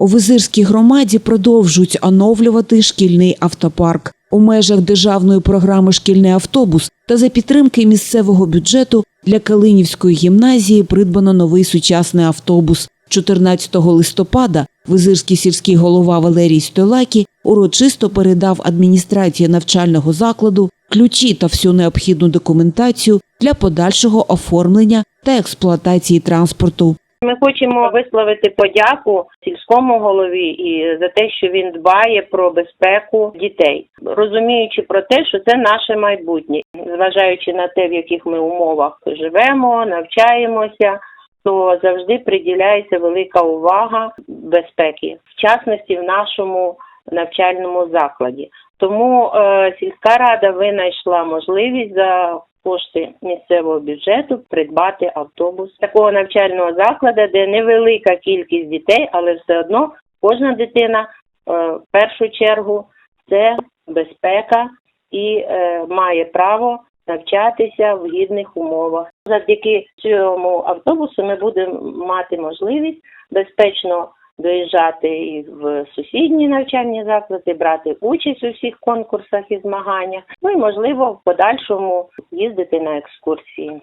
У Визирській громаді продовжують оновлювати шкільний автопарк. У межах державної програми Шкільний автобус та за підтримки місцевого бюджету для Калинівської гімназії придбано новий сучасний автобус. 14 листопада Визирський сільський голова Валерій Стойлакі урочисто передав адміністрації навчального закладу ключі та всю необхідну документацію для подальшого оформлення та експлуатації транспорту. Ми хочемо висловити подяку сільському голові і за те, що він дбає про безпеку дітей, розуміючи про те, що це наше майбутнє, зважаючи на те, в яких ми умовах живемо, навчаємося, то завжди приділяється велика увага безпеки, в частності в нашому навчальному закладі. Тому е, сільська рада винайшла можливість за кошти місцевого бюджету придбати автобус такого навчального закладу, де невелика кількість дітей, але все одно кожна дитина е, в першу чергу це безпека і е, має право навчатися в гідних умовах. Завдяки цьому автобусу ми будемо мати можливість безпечно доїжджати і в сусідні навчальні заклади, брати участь у всіх конкурсах і змаганнях, ну і можливо в подальшому їздити на екскурсії.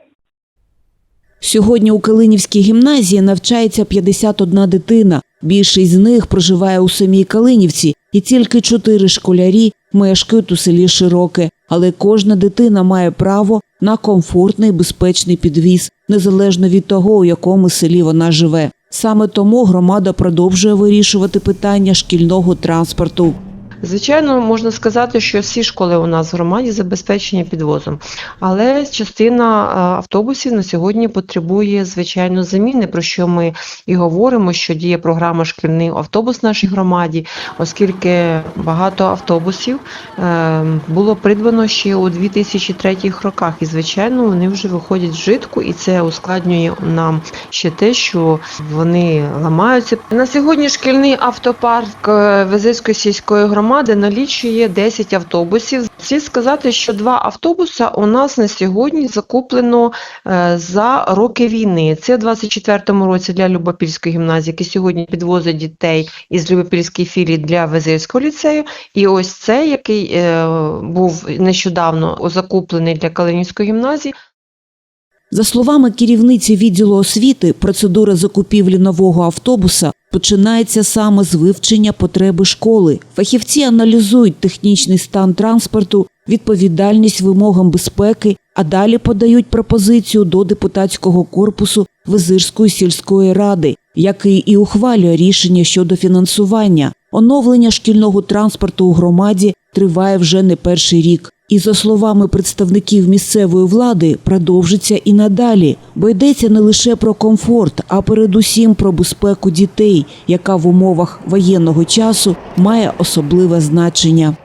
Сьогодні у Калинівській гімназії навчається 51 дитина. Більшість з них проживає у самій Калинівці, і тільки чотири школярі мешкають у селі Широке. Але кожна дитина має право на комфортний безпечний підвіз, незалежно від того, у якому селі вона живе. Саме тому громада продовжує вирішувати питання шкільного транспорту. Звичайно, можна сказати, що всі школи у нас в громаді забезпечені підвозом, але частина автобусів на сьогодні потребує звичайно заміни, про що ми і говоримо, що діє програма шкільний автобус в нашій громаді, оскільки багато автобусів е, було придбано ще у 2003 роках, і звичайно вони вже виходять з житку, і це ускладнює нам ще те, що вони ламаються. На сьогодні шкільний автопарк е, Визирської сільської громади налічує 10 автобусів. Слід сказати, що два автобуса у нас на сьогодні закуплено е, за роки війни. Це в 24-му році для Любопільської гімназії, які сьогодні підвозить дітей із Любопільської філії для Визирського ліцею. І ось цей, який е, був нещодавно закуплений для Калинівської гімназії, За словами керівниці відділу освіти, процедура закупівлі нового автобуса починається саме з вивчення потреби школи. Фахівці аналізують технічний стан транспорту, відповідальність вимогам безпеки, а далі подають пропозицію до депутатського корпусу Визирської сільської ради, який і ухвалює рішення щодо фінансування. Оновлення шкільного транспорту у громаді триває вже не перший рік. І за словами представників місцевої влади, продовжиться і надалі, бо йдеться не лише про комфорт, а передусім про безпеку дітей, яка в умовах воєнного часу має особливе значення.